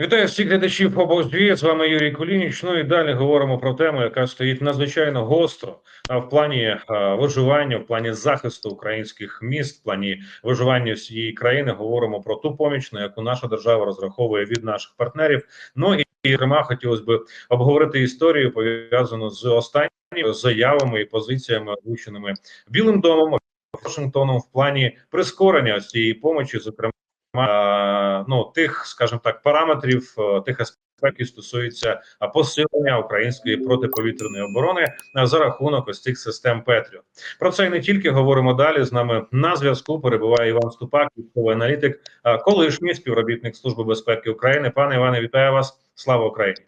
Вітаю всіх глядачів обозві. З вами Юрій Кулініч. Ну і далі говоримо про тему, яка стоїть надзвичайно гостро в плані виживання, в плані захисту українських міст, в плані виживання всієї країни. Говоримо про ту поміч, на яку наша держава розраховує від наших партнерів. Ну і, зокрема, хотілося б обговорити історію пов'язану з останніми заявами і позиціями, озвученими Білим домом Вашингтоном в плані прискорення цієї помочі, зокрема. Е, ну тих, скажімо так, параметрів, е, тих аспектів, які стосуються е, посилення української протиповітряної оборони за рахунок ось цих систем Петріот. Про це і не тільки говоримо далі. З нами на зв'язку перебуває Іван Ступак, військовий аналітик, колишній співробітник служби безпеки України. Пане Іване, вітаю вас! Слава Україні!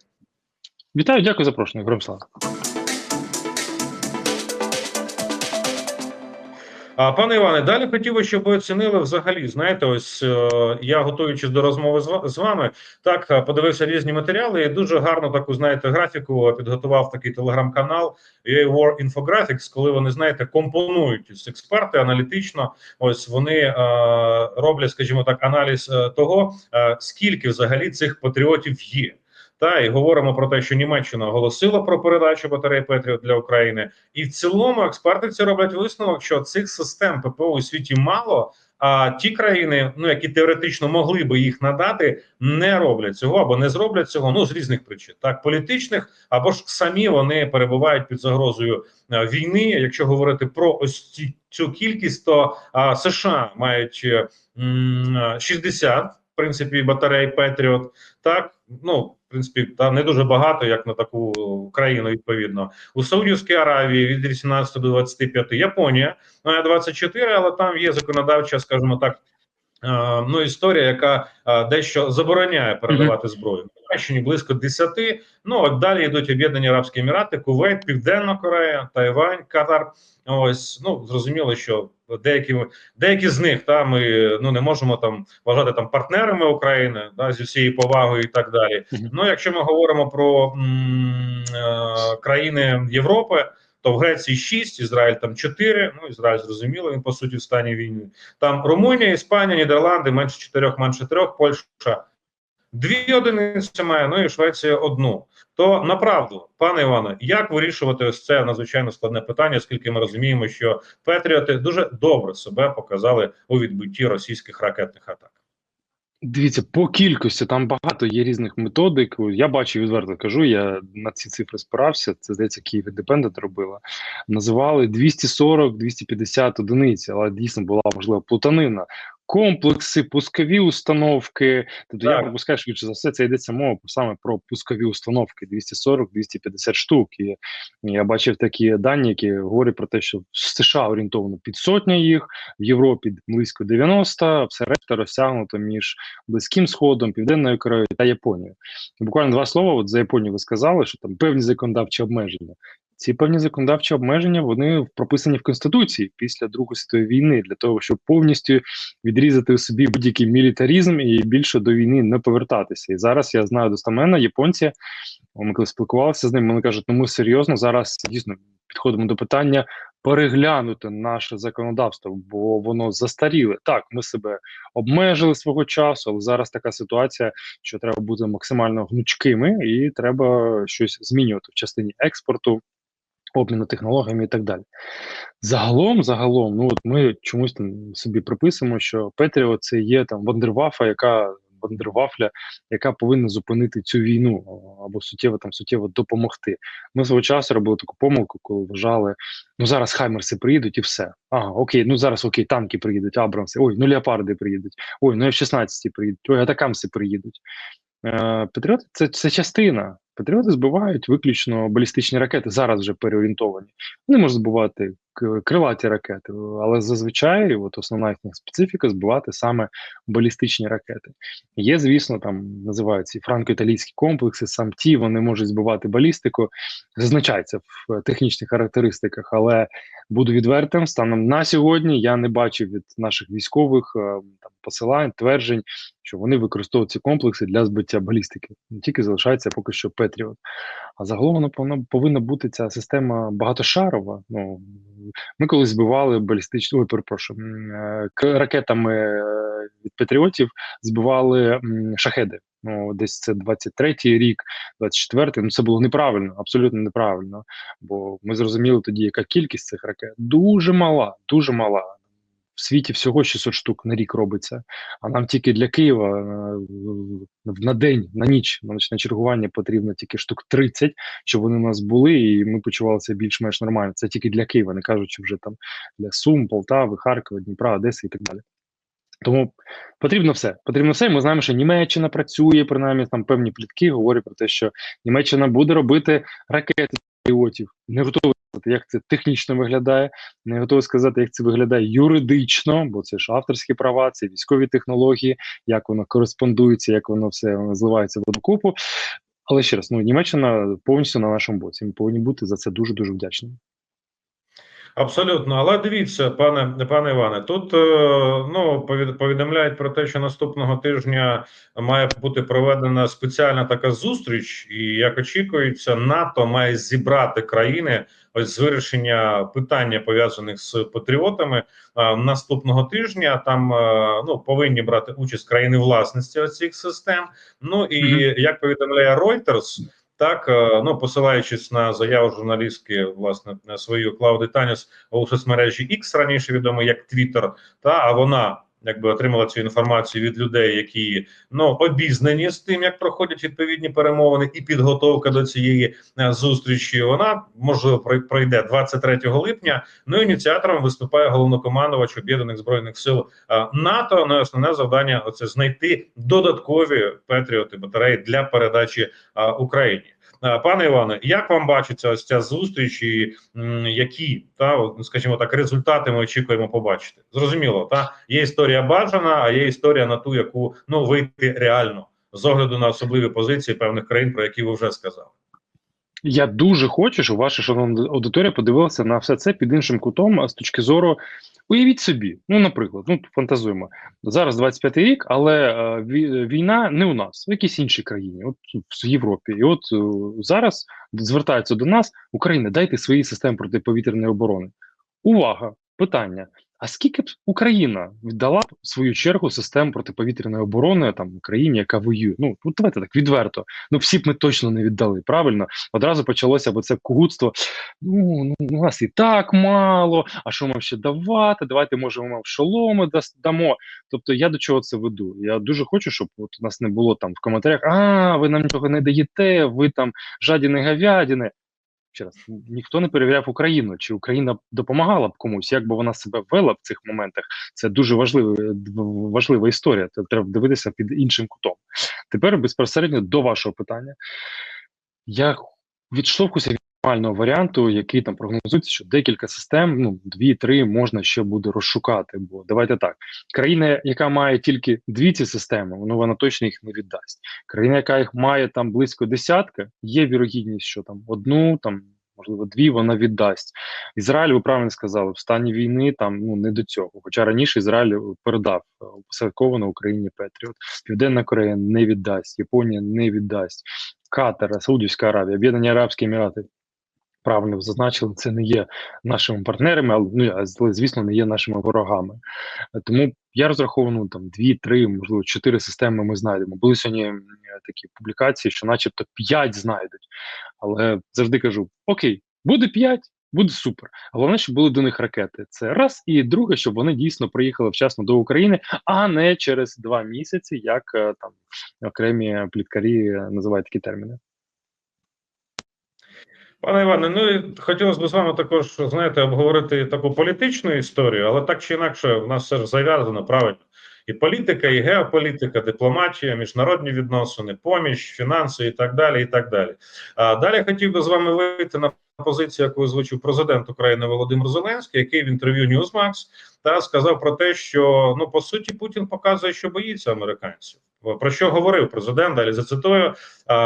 Вітаю, дякую за запрошення. Гром А пане Іване, далі хотів би, щоб ви оцінили взагалі. Знаєте, ось е, я готуючись до розмови з, вами, так е, подивився різні матеріали. і Дуже гарно таку знаєте графіку. Підготував такий телеграм-канал UA Infographics, коли вони знаєте компонують ось експерти аналітично. Ось вони е, роблять, скажімо так, аналіз е, того, е, скільки взагалі цих патріотів є. Та і говоримо про те, що Німеччина оголосила про передачу батарей Петріот для України, і в цілому експерти роблять висновок, що цих систем ППО у світі мало. А ті країни, ну які теоретично могли би їх надати, не роблять цього або не зроблять цього. Ну з різних причин, так політичних, або ж самі вони перебувають під загрозою війни. Якщо говорити про ось цю кількість, то а, США мають м 60 в принципі батарей Петріот. Так ну принципі та не дуже багато, як на таку країну. Відповідно у Саудівській Аравії від 18 до 25, Японія має 24, але там є законодавча, скажімо так. Ну, історія, яка дещо забороняє передавати зброю. Німеччині близько 10, Ну от далі йдуть Об'єднані Арабські Емірати, Кувейт, Південна Корея, Тайвань, Катар. Ось ну зрозуміло, що деякі деякі з них та ми ну не можемо там вважати там партнерами України да, зі всією повагою і так далі. Ну якщо ми говоримо про м, е, країни Європи. То в Греції 6, Ізраїль там 4, Ну Ізраїль зрозуміло, він по суті в стані війни. Там Румунія, Іспанія, Нідерланди менше 4, менше 3, Польща дві одиниці має, ну і Швеція одну. То направду, пане Іване, як вирішувати ось це надзвичайно складне питання, оскільки ми розуміємо, що Петріоти дуже добре себе показали у відбитті російських ракетних атак. Дивіться, по кількості там багато є різних методик. Я бачу відверто кажу. Я на ці цифри спирався. Це здається, Київ Індепендент робила. Називали 240-250 одиниць, але дійсно була можливо плутанина комплекси, пускові установки. Тобто так. я пропускаю швидше за все, це йдеться мова саме про пускові установки 240-250 штук. І я бачив такі дані, які говорять про те, що в США орієнтовано під сотня їх, в Європі близько 90, все решта розтягнуто між Близьким Сходом, Південною Кореєю та Японією. І буквально два слова. От за Японію ви сказали, що там певні законодавчі обмеження. Ці певні законодавчі обмеження вони прописані в конституції після Другої світової війни для того, щоб повністю відрізати у собі будь-який мілітарізм і більше до війни не повертатися. І зараз я знаю достаменно японці. Ми коли спілкувалися з ними, вони кажуть, ну ми серйозно зараз дійсно підходимо до питання переглянути наше законодавство, бо воно застаріле. Так, ми себе обмежили свого часу, але зараз така ситуація, що треба бути максимально гнучкими, і треба щось змінювати в частині експорту обміну технологіями і так далі. Загалом, загалом, ну от ми чомусь там собі приписуємо, що Петріо це є там вандервафа, яка вандервафля, яка повинна зупинити цю війну або суттєво там суттєво допомогти. Ми свого часу робили таку помилку, коли вважали, ну зараз хаймерси приїдуть і все. Ага, окей, ну зараз окей, танки приїдуть, Абрамси, ой, ну леопарди приїдуть, ой, ну F-16 приїдуть, ой, атакамси приїдуть. Е, Патріоти це, це частина. Патріоти збивають виключно балістичні ракети, зараз вже переорієнтовані. Вони можуть збивати крилаті ракети, але зазвичай от основна їхня специфіка збивати саме балістичні ракети. Є, звісно, там називаються франко-італійські комплекси, сам ті вони можуть збивати балістику, зазначається в технічних характеристиках, але буду відвертим, станом на сьогодні я не бачив від наших військових е, там посилань, тверджень, що вони використовують ці комплекси для збиття балістики. Не тільки залишається поки що Петріот. А загалом вона повинна бути ця система багатошарова. Ну ми коли збивали балістичну, ой, перепрошую, е, ракетами е, від Патріотів збивали шахеди. Ну десь це 23-й рік, 24-й, Ну це було неправильно, абсолютно неправильно. Бо ми зрозуміли тоді, яка кількість цих ракет дуже мала, дуже мала. В світі всього 600 штук на рік робиться, а нам тільки для Києва е, на день, на ніч, на чергування потрібно тільки штук 30, щоб вони у нас були, і ми почувалися більш-менш нормально. Це тільки для Києва, не кажучи вже там для Сум, Полтави, Харкова, Дніпра, Одеси і так далі. Тому потрібно все. Потрібно все. Ми знаємо, що Німеччина працює, принаймні там певні плітки говорять про те, що Німеччина буде робити ракети патріотів. Не готовий сказати, як це технічно виглядає, не готовий сказати, як це виглядає юридично, бо це ж авторські права, це військові технології, як воно кореспондується, як воно все зливається в одну купу. Але ще раз, ну Німеччина повністю на нашому боці. Ми повинні бути за це дуже дуже вдячними. Абсолютно, але дивіться, пане пане Іване, тут е, ну повід- повідомляють про те, що наступного тижня має бути проведена спеціальна така зустріч, і як очікується, НАТО має зібрати країни ось з вирішення питання пов'язаних з патріотами е, наступного тижня. Там е, ну повинні брати участь країни власності цих систем. Ну і Мгм. як повідомляє Reuters, так, е, ну посилаючись на заяву журналістки, власне, на свою Клауди Таніс у соцмережі X, раніше відомий як Twitter, та а вона якби отримала цю інформацію від людей, які ну обізнані з тим, як проходять відповідні перемовини, і підготовка до цієї е, зустрічі. Вона можливо прой- пройде 23 липня. Ну ініціатором виступає головнокомандувач об'єднаних збройних сил е, НАТО. Ну основне завдання оце знайти додаткові патріоти батареї для передачі е, Україні. Е, Пане Іване, як вам бачиться ось ця зустріч, і які та скажімо так, результати ми очікуємо побачити? Зрозуміло, та є історія бажана, а є історія на ту, яку ну вийти реально з огляду на особливі позиції певних країн, про які ви вже сказали. Я дуже хочу, щоб ваша шановна аудиторія подивилася на все це під іншим кутом, а з точки зору. Уявіть собі, ну, наприклад, ну фантазуємо. Зараз 25-й рік, але е, війна не у нас, в якійсь іншій країні, от в Європі. І от е, зараз звертаються до нас, Україна, дайте свої системи протиповітряної оборони. Увага! Питання: а скільки б Україна віддала в свою чергу систем протиповітряної оборони там Україні, яка воює? Ну, ну давайте так відверто. Ну всі б ми точно не віддали. Правильно, одразу почалося б це кугутство. Ну, ну у нас і так мало. А що нам ще давати? Давайте може ми вам шоломи дамо. Тобто, я до чого це веду? Я дуже хочу, щоб от у нас не було там в коментарях: а ви нам нічого не даєте, ви там жадіни говядини. Ще раз, ніхто не перевіряв Україну, чи Україна допомагала б комусь, як би вона себе вела в цих моментах. Це дуже важлива, важлива історія. Це треба дивитися під іншим кутом. Тепер безпосередньо до вашого питання. Я відштовхуся від нормального варіанту, який там прогнозується, що декілька систем, ну дві-три можна ще буде розшукати. Бо давайте так: країна, яка має тільки дві ці системи, ну вона точно їх не віддасть. Країна, яка їх має там близько десятка, є вірогідність, що там одну, там можливо дві вона віддасть. Ізраїль, ви правильно сказали, в стані війни там ну не до цього. Хоча раніше Ізраїль передав е, опосередковано Україні Петріот. Південна Корея не віддасть, Японія не віддасть. Катар, Саудівська Аравія, Об'єднані Арабські Емірати. Правильно зазначили, це не є нашими партнерами, але ну звісно, не є нашими ворогами. Тому я розраховую там дві, три, можливо, чотири системи. Ми знайдемо. Були сьогодні такі публікації, що, начебто, п'ять знайдуть. Але завжди кажу: окей, буде п'ять, буде супер. Головне, щоб були до них ракети. Це раз, і друге, щоб вони дійсно приїхали вчасно до України, а не через два місяці, як е, там окремі пліткарі е, називають такі терміни. Пане Іване, ну хотілося б з вами також знаєте обговорити таку політичну історію, але так чи інакше, в нас все ж зав'язано правильно. І політика, і геополітика, дипломатія, міжнародні відносини, поміч, фінанси і так далі. І так далі. А далі хотів би з вами вийти на позицію, яку озвучив президент України Володимир Зеленський, який в інтерв'ю Newsmax та сказав про те, що ну по суті Путін показує, що боїться американців. Про що говорив президент? Далі зацитую.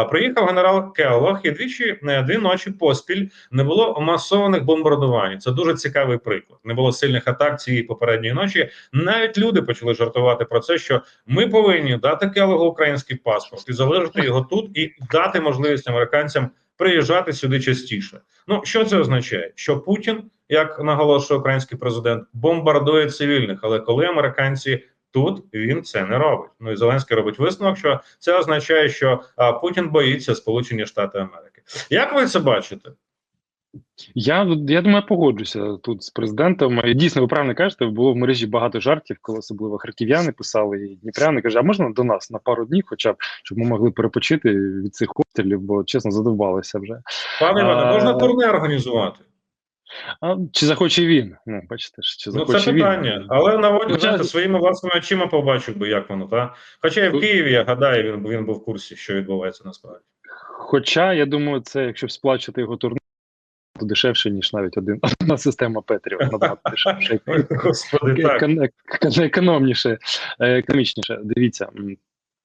Приїхав генерал Келлог і двічі е, дві ночі поспіль не було масованих бомбардувань. Це дуже цікавий приклад. Не було сильних атак цієї попередньої ночі. Навіть люди почали жартувати про це, що ми повинні дати Келлогу український паспорт і залишити його тут, і дати можливість американцям приїжджати сюди частіше. Ну що це означає? Що Путін, як наголошує український президент, бомбардує цивільних, але коли американці Тут він це не робить. Ну і Зеленський робить висновок, що це означає, що а, Путін боїться Сполучені Штати Америки. Як ви це бачите? Я, я думаю, погоджуся тут з президентом. І Дійсно, ви правильно кажете, було в мережі багато жартів, коли особливо харків'яни писали і дніпряни. Каже, а можна до нас на пару днів, хоча б щоб ми могли перепочити від цих обстрілів, бо чесно задовбалися вже. Пане Іване, можна турне організувати? А чи захоче він? Ну, бачите ж, чи Ну, захоче це він? питання. Але наводять Хоча- знаєте, своїми власними очима побачив би, як воно, та? Хоча і в Києві, я гадаю, він, він був в курсі, що відбувається насправді. Хоча я думаю, це якщо сплачувати його турнір, то дешевше, ніж навіть один одна система Петрів. Набагато дешевше. Господи. Екон- ек- економніше, е, економічніше. Дивіться,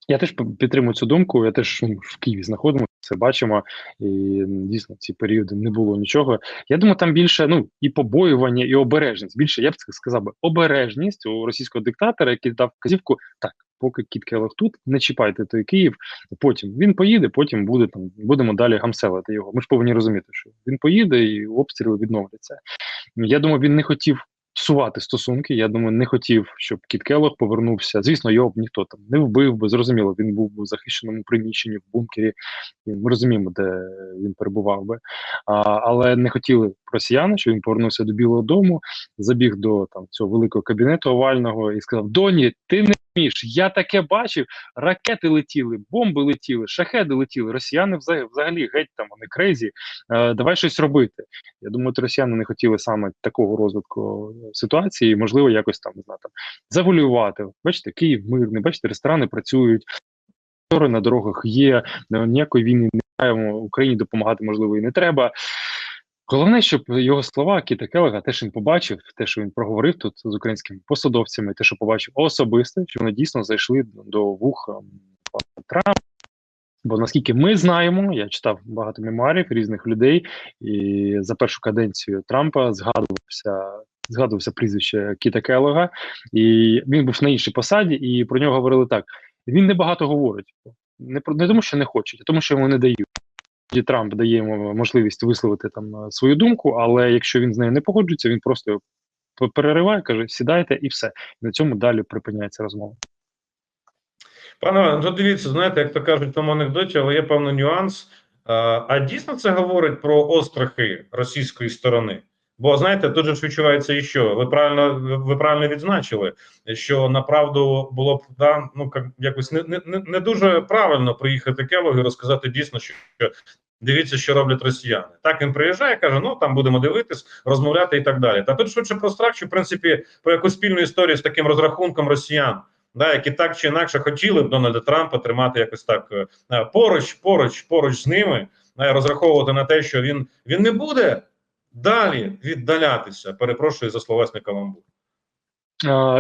я теж підтримую цю думку. Я теж в Києві знаходимося, це бачимо. І дійсно ці періоди не було нічого. Я думаю, там більше ну і побоювання, і обережність. Більше я б сказав би обережність у російського диктатора, який дав вказівку так. Поки Кіт Келлог тут, не чіпайте той Київ. Потім він поїде, потім буде там будемо далі гамселити його. Ми ж повинні розуміти, що він поїде і обстріли відновляться. Я думаю, він не хотів псувати стосунки. Я думаю, не хотів, щоб Кіт Келлог повернувся. Звісно, його б ніхто там не вбив би. Зрозуміло, він був би в захищеному приміщенні в бункері. І Ми розуміємо, де він перебував би. А, але не хотіли росіяни, що він повернувся до Білого Дому, забіг до там цього великого кабінету овального і сказав: Доні, ти не. Я таке бачив. Ракети летіли, бомби летіли, шахеди летіли. Росіяни взагалі, геть там вони крейзі. Е, давай щось робити. Я думаю, от росіяни не хотіли саме такого розвитку ситуації, можливо, якось там не знаю, там завуалювати. Бачите, Київ мирний, бачите, ресторани працюють. На дорогах є, е, ніякої війни немає, Україні допомагати можливо і не треба. Головне, щоб його слова Кіта Келега, те, що він побачив, те, що він проговорив тут з українськими посадовцями, те, що побачив особисто, що вони дійсно зайшли до вух Трампа. Бо наскільки ми знаємо, я читав багато мемуарів різних людей, і за першу каденцію Трампа згадувався. Згадувався прізвище Кіта Келлога, і він був на іншій посаді, і про нього говорили так: він не багато говорить, не про не тому, що не хочуть, а тому, що йому не дають. Трамп дає йому можливість висловити там е, свою думку, але якщо він з нею не погоджується, він просто перериває, каже: сідайте і все. На цьому далі припиняється розмова. Пане, Іване, ну дивіться, знаєте, як то кажуть в тому анекдоті, але є певний нюанс. А дійсно це говорить про острахи російської сторони? Бо знаєте, тут же ж відчувається і що ви правильно ви правильно відзначили, що направду було б да, ну як якось не, не, не- дуже правильно приїхати Келогу і розказати дійсно, що дивіться, що роблять росіяни. Так він приїжджає, каже: ну там будемо дивитись, розмовляти і так далі. Та тут швидше про страх, що в принципі про якусь спільну історію з таким розрахунком росіян да, які так чи інакше хотіли б Дональда Трампа тримати якось так е, поруч, поруч, поруч з ними, е, розраховувати на те, що він, він не буде далі віддалятися. Перепрошую за словесний каламбур.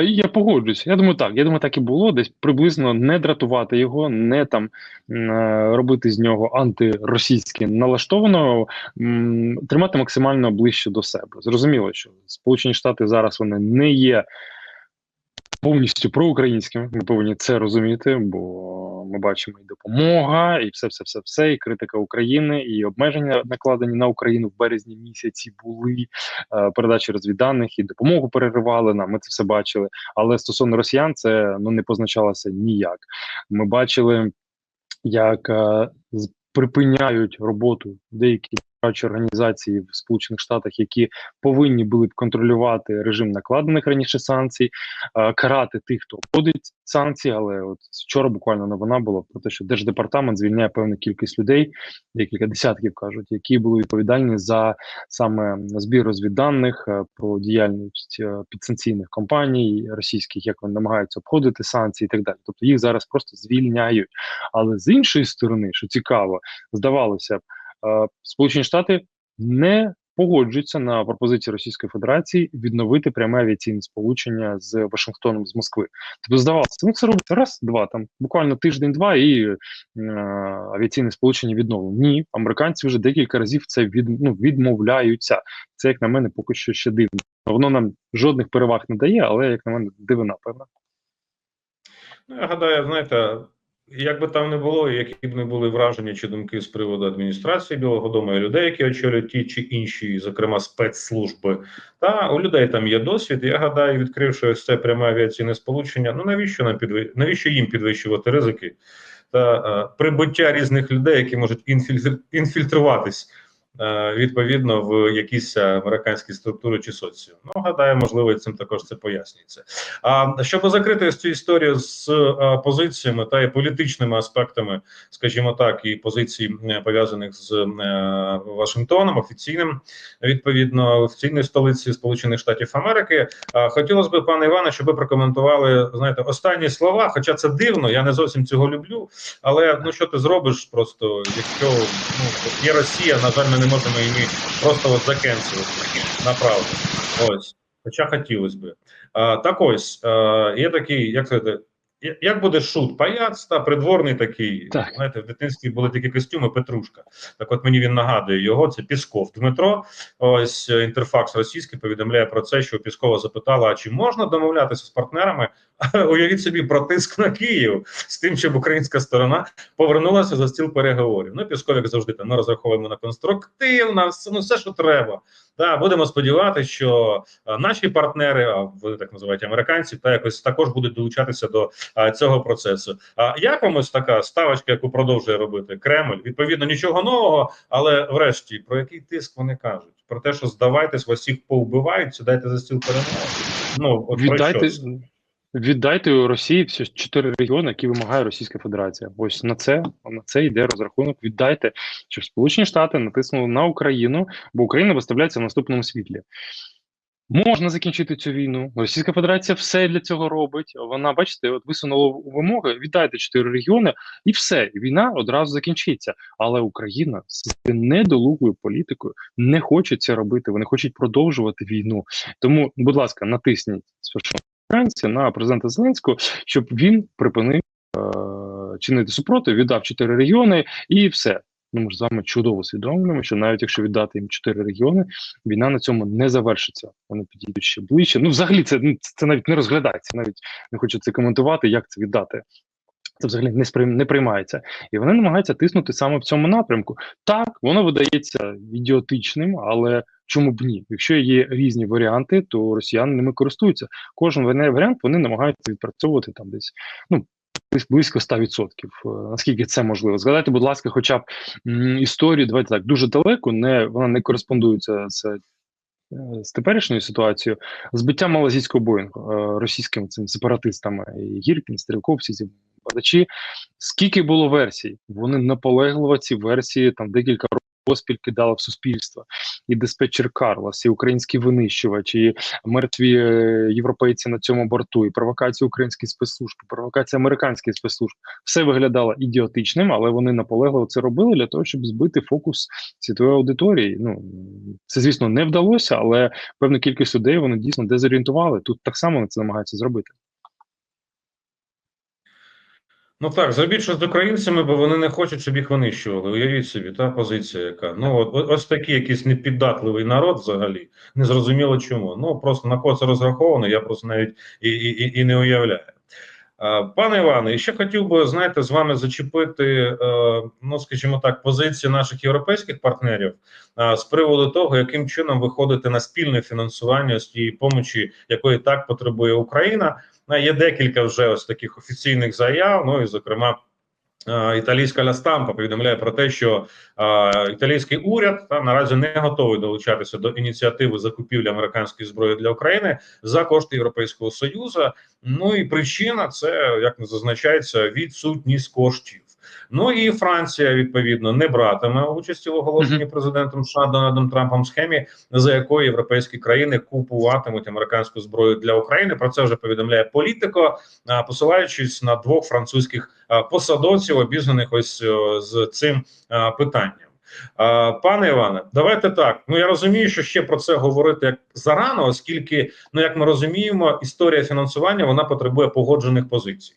Я погоджуюсь. Я думаю, так. Я думаю, так і було. Десь приблизно не дратувати його, не там е, робити з нього антиросійське налаштованого, тримати максимально ближче до себе. Зрозуміло, що Сполучені Штати зараз вони не є повністю проукраїнськими. Ми повинні це розуміти, бо ми бачимо і допомога, і все, все, все, все, і критика України, і обмеження накладені на Україну в березні місяці були е, передачі розвідданих і допомогу переривали нам. Ми це все бачили. Але стосовно росіян, це ну не позначалося ніяк. Ми бачили, як е, припиняють роботу деякі радчі організації в Сполучених Штатах, які повинні були б контролювати режим накладених раніше санкцій, е, карати тих, хто обходить санкції. Але от вчора буквально новина була про те, що держдепартамент звільняє певну кількість людей, декілька десятків кажуть, які були відповідальні за саме збір розвідданих е, про діяльність е, підсанкційних компаній російських, як вони намагаються обходити санкції і так далі. Тобто їх зараз просто звільняють. Але з іншої сторони, що цікаво, здавалося б, Сполучені Штати не погоджуються на пропозиції Російської Федерації відновити пряме авіаційне сполучення з Вашингтоном з Москви. Тобто здавалося, ну це робиться раз, два там буквально тиждень-два, і е, авіаційне сполучення відновлено. Ні, американці вже декілька разів це від, ну, відмовляються. Це як на мене поки що ще дивно. Воно нам жодних переваг не дає, але як на мене дивина певна. Ну, я гадаю, знаєте, Як би там не було, які б не були враження чи думки з приводу адміністрації Білого Дому і людей, які очолюють ті чи інші, зокрема спецслужби, та у людей там є досвід. Я гадаю, відкривши ось це пряме авіаційне сполучення, ну навіщо нам підвищ... навіщо їм підвищувати ризики та а, прибуття різних людей, які можуть інфільтр... інфільтруватись е, відповідно в якісь е, американські структури чи соціум. Ну гадаю, можливо, цим також це пояснюється. А щоб закрити цю історію з е, позиціями та і політичними аспектами, скажімо так, і позицій е, пов'язаних з е, Вашингтоном, офіційним відповідно офіційної столиці Сполучених Штатів Америки, хотілося б, пане Іване, щоб ви прокоментували знаєте останні слова. Хоча це дивно, я не зовсім цього люблю. Але ну що ти зробиш, просто якщо ну є Росія, на жаль, ми не можемо її просто от закенсувати направду. Ось. Хоча хотілося би. А, так ось а, є такий, як сказати, як буде шут паяц та придворний такий. Так. Знаєте, в дитинстві були такі костюми Петрушка. Так, от мені він нагадує його. Це Пісков Дмитро. Ось е, інтерфакс російський повідомляє про це, що Піскова запитала: а чи можна домовлятися з партнерами? Уявіть собі про тиск на Київ з тим, щоб українська сторона повернулася за стіл переговорів. Ну, Пісков, як завжди, там ми розраховуємо на конструктив, на все, ну, все, що треба. Да, будемо сподіватися, що наші партнери, а вони так називають американці, та якось також будуть долучатися до а, цього процесу. А як вам ось така ставочка, яку продовжує робити Кремль? Відповідно, нічого нового, але врешті про який тиск вони кажуть? Про те, що здавайтесь, вас всіх повбивають, сідайте за стіл перемоги. Ну от про що це? Віддайте Росії всі чотири регіони, які вимагає Російська Федерація. Ось на це на це йде розрахунок. Віддайте, щоб Сполучені Штати натиснули на Україну, бо Україна виставляється в наступному світлі. Можна закінчити цю війну. Російська Федерація все для цього робить. Вона, бачите, от висунула вимоги, віддайте чотири регіони, і все. Війна одразу закінчиться. Але Україна з недолугою політикою не хоче це робити. Вони хочуть продовжувати війну. Тому, будь ласка, натисніть на президента Зеленського, щоб він припинив е- чинити супротив, віддав чотири регіони, і все. Ну, ми ж з вами чудово усвідомлюємо, що навіть якщо віддати їм чотири регіони, війна на цьому не завершиться. Вони підійдуть ще ближче. Ну, взагалі, це ну, це навіть не розглядається. Навіть не хочу це коментувати, як це віддати. Це взагалі не сприйм, не приймається, і вони намагаються тиснути саме в цьому напрямку. Так, воно видається ідіотичним, але чому б ні? Якщо є різні варіанти, то росіяни ними користуються. Кожен варіант вони намагаються відпрацьовувати там десь ну близько 100%. Е, Наскільки це можливо? Згадайте, будь ласка, хоча б історію, давайте так дуже далеко, не вона не кореспондується з. е, З теперішньою ситуацією збиття малазійського боїнгу е, російськими цими сепаратистами і Гіркін, Стрілков, всі badачі. Скільки було версій? Вони наполегливо ці версії там декілька років поспіль кидали в суспільство. І диспетчер Карлос, і українські винищувачі, і мертві е, європейці на цьому борту, і провокації українських спецслужб, і провокації американських спецслужб. Все виглядало ідіотичним, але вони наполегливо це робили для того, щоб збити фокус світової аудиторії. Ну це звісно не вдалося, але певну кількість людей вони дійсно дезорієнтували. Тут так само вони це намагаються зробити. Ну так, зробіть щось з українцями, бо вони не хочуть, щоб їх винищували. Уявіть собі, та позиція, яка ну от ось такий якийсь непіддатливий народ, взагалі, незрозуміло чому. Ну просто на кого це розраховано, я просто навіть і, і- і не уявляю. А, Пане Іване, ще хотів би знаєте, з вами зачепити, е, ну скажімо так, позиції наших європейських партнерів з приводу того, яким чином виходити на спільне фінансування з тієї помочі, якої так потребує Україна. Є декілька вже ось таких офіційних заяв. Ну і зокрема. Е, Італійська Ластампа повідомляє про те, що е, італійський уряд та наразі не готовий долучатися до ініціативи закупівлі американської зброї для України за кошти Європейського союзу. Ну і причина це як не зазначається відсутність коштів. Ну і Франція відповідно не братиме участі в оголошенні президентом США Дональдом Трампом схемі, за якою європейські країни купуватимуть американську зброю для України. Про це вже повідомляє політико, посилаючись на двох французьких посадовців, обізнаних ось з цим питанням. Пане Іване, давайте так. Ну я розумію, що ще про це говорити як зарано, оскільки, ну як ми розуміємо, історія фінансування вона потребує погоджених позицій.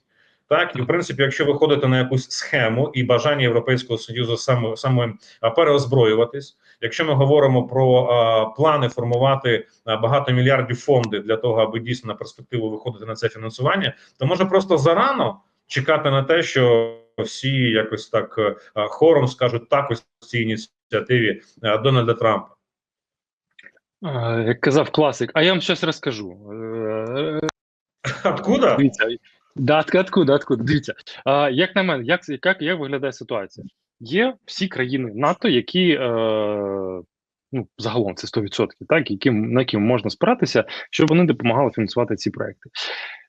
Так, і в принципі, якщо виходити на якусь схему і бажання Європейського союзу саме саме переозброюватись, якщо ми говоримо про а, плани формувати а, багатомільярдні фонди для того, аби дійсно на перспективу виходити на це фінансування, то може просто зарано чекати на те, що всі якось так е, хором скажуть так ось цій ініціативі е, Дональда Трампа. Як казав класик, а я вам щось розкажу. Е, Откуда? Дивіться, да, откуда, откуда? Дивіться, а, як на мене, як, як, як виглядає ситуація? Є всі країни НАТО, які е, ну, загалом це 100%, так, яким, на яким можна спиратися, щоб вони допомагали фінансувати ці проекти.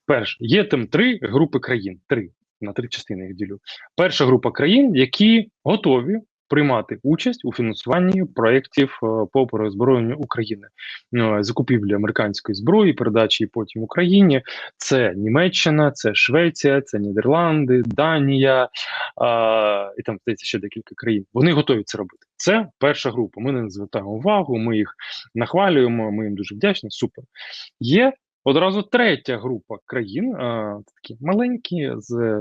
Перше, є там три групи країн, три на три частини їх ділю. Перша група країн, які готові приймати участь у фінансуванні проєктів е, по переозброєнню України, е, закупівлі американської зброї, передачі потім Україні. Це Німеччина, це Швеція, це Нідерланди, Данія а, і там здається ще декілька країн. Вони готові це робити. Це перша група. Ми не звертаємо увагу, ми їх нахвалюємо, ми їм дуже вдячні. Супер. Є одразу третя група країн, а, такі маленькі, з е,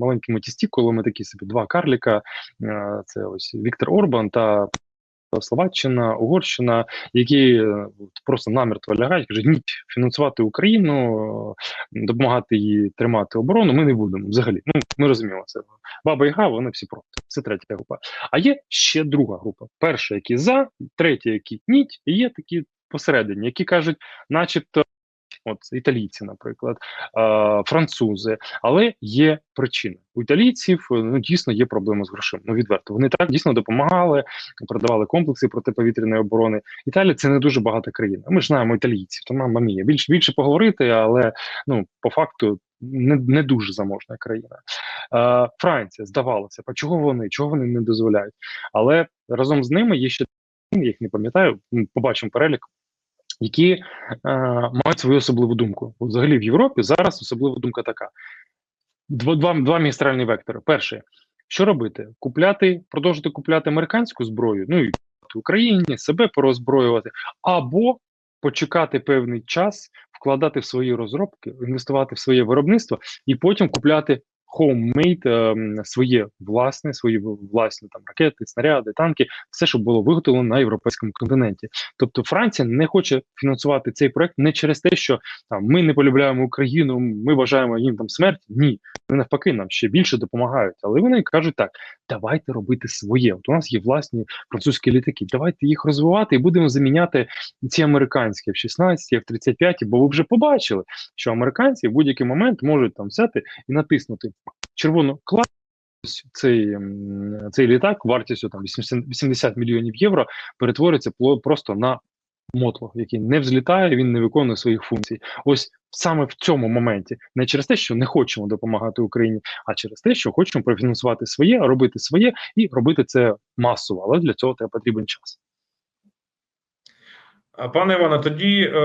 маленькими тістікулами, такі собі два карліка. А, це ось Віктор Орбан та Словаччина, Угорщина, які е, просто намертво лягають, кажуть, ні, фінансувати Україну, допомагати їй тримати оборону. Ми не будемо взагалі. Ну ми розуміємо це. Баба і Га, вони всі проти. Це третя група. А є ще друга група. Перша, які за, третя, які ні, і є такі посередині, які кажуть, начебто. От італійці, наприклад, е, французи, але є причина. У італійців е, ну дійсно є проблема з грошима. Ну відверто вони так дійсно допомагали, продавали комплекси протиповітряної оборони. Італія це не дуже багата країна. Ми ж знаємо італійців, то мама мія. Більше більше поговорити, але ну по факту не, не дуже заможна країна. Е, Франція здавалося, а чого вони? Чого вони не дозволяють? Але разом з ними є ще я їх не пам'ятаю. Побачимо перелік. Які е, мають свою особливу думку. Взагалі в Європі зараз особлива думка така: два, два, два магістральні вектори. Перше, що робити? Купляти, продовжити купляти американську зброю, ну і Україні себе порозброювати, або почекати певний час, вкладати в свої розробки, інвестувати в своє виробництво і потім купляти homemade, своє власне, свої власні там ракети, снаряди, танки, все, що було виготовлено на європейському континенті. Тобто Франція не хоче фінансувати цей проект не через те, що там ми не полюбляємо Україну, ми бажаємо їм там смерті. Ні, вони навпаки нам ще більше допомагають. Але вони кажуть так: давайте робити своє. От у нас є власні французькі літаки. Давайте їх розвивати і будемо заміняти ці американські F-16, F-35, бо ви вже побачили, що американці в будь-який момент можуть там взяти і натиснути червону клавішу, цей, цей літак вартістю там 80 80 мільйонів євро перетвориться просто на мотлох, який не взлітає, він не виконує своїх функцій. Ось саме в цьому моменті, не через те, що не хочемо допомагати Україні, а через те, що хочемо профінансувати своє, робити своє і робити це масово. Але для цього треба потрібен час. Пане Іване, тоді е,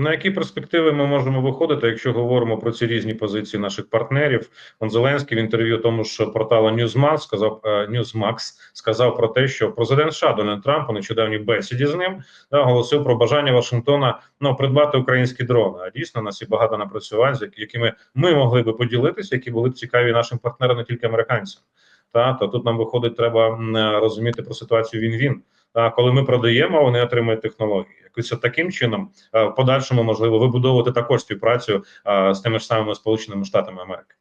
на які перспективи ми можемо виходити, якщо говоримо про ці різні позиції наших партнерів? Он Зеленський в інтерв'ю тому ж порталу Newsmax сказав е, Newsmax сказав про те, що президент США Дональд Трамп у нещодавній бесіді з ним да, про бажання Вашингтона ну придбати українські дрони. А дійсно у нас є багато напрацювань, з якими ми могли би поділитися, які були б цікаві нашим партнерам, не тільки американцям. Та то тут нам виходить, треба е, розуміти про ситуацію він-він. Та коли ми продаємо, вони отримують технології. Якось таким чином в подальшому можливо вибудовувати також співпрацю з тими ж самими Сполученими Штатами Америки.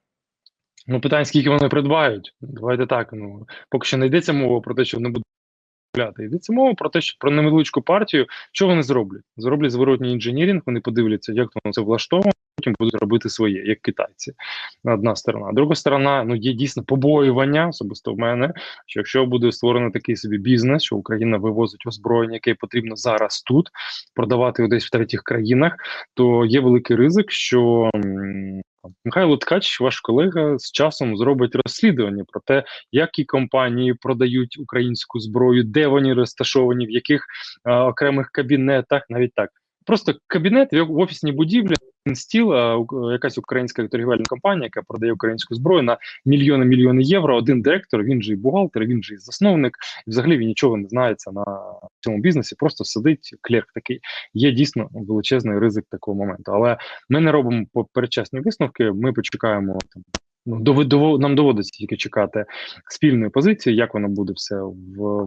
Ну, питання, скільки вони придбають. Давайте так. Ну поки що не йдеться мова про те, що вони будуть купляти. Йдеться мова про те, що про невеличку партію, що вони зроблять? Зроблять зворотній інженірінг, вони подивляться, як воно це влаштовано, потім будуть робити своє, як китайці. Одна сторона. Друга сторона, ну є дійсно побоювання, особисто в мене, що якщо буде створено такий собі бізнес, що Україна вивозить озброєння, яке потрібно зараз тут, продавати його десь в третіх країнах, то є великий ризик, що. Михайло Ткач, ваш колега, з часом зробить розслідування про те, які компанії продають українську зброю, де вони розташовані, в яких е, окремих кабінетах, навіть так. Просто кабінет в офісній будівлі, стіл, якась українська торгівельна компанія, яка продає українську зброю на мільйони мільйони євро. Один директор, він же і бухгалтер, він же і засновник. Взагалі він нічого не знається на цьому бізнесі, просто сидить клерк такий. Є дійсно величезний ризик такого моменту. Але ми не робимо передчасні висновки. Ми почекаємо там Ну, нам доводиться тільки чекати спільної позиції, як воно буде все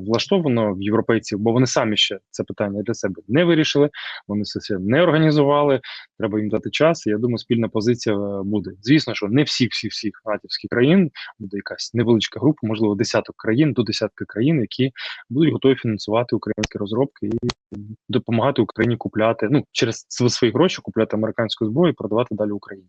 влаштовано в європейців, бо вони самі ще це питання для себе не вирішили, вони все це не організували. Треба їм дати час. І я думаю, спільна позиція е, буде. Звісно, що не всіх, всіх, всіх натівських країн буде якась невеличка група, можливо, десяток країн до десятки країн, які будуть готові фінансувати українські розробки і допомагати Україні купляти ну через свої гроші, купляти американську зброю і продавати далі Україні.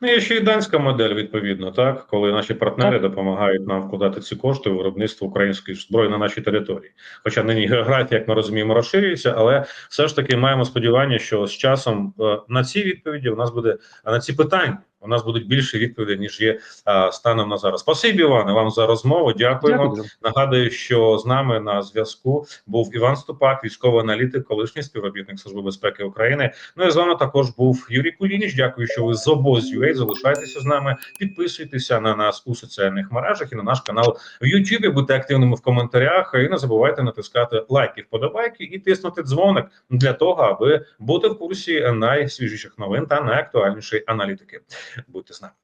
Ну, є ще і данська модель, відповідно, так коли наші партнери допомагають нам вкладати ці кошти у виробництво української зброї на нашій території. Хоча нині географія, як ми розуміємо, розширюється, але все ж таки маємо сподівання, що з часом е, на ці відповіді у нас буде а на ці питання. У нас будуть більше відповідей ніж є а, станом на зараз. Спасибі, Іване, вам за розмову. Дякуємо. Дякую. Нагадую, що з нами на зв'язку був Іван Ступак, військовий аналітик, колишній співробітник Служби безпеки України. Ну і з вами також був Юрій Кулініч. Дякую, що ви з обоз.ua залишайтеся з нами. Підписуйтеся на нас у соціальних мережах і на наш канал в Ютубі. Будьте активними в коментарях і не забувайте натискати лайки, вподобайки і тиснути дзвоник для того, аби бути в курсі найсвіжіших новин та найактуальнішої аналітики. Будьте з нами.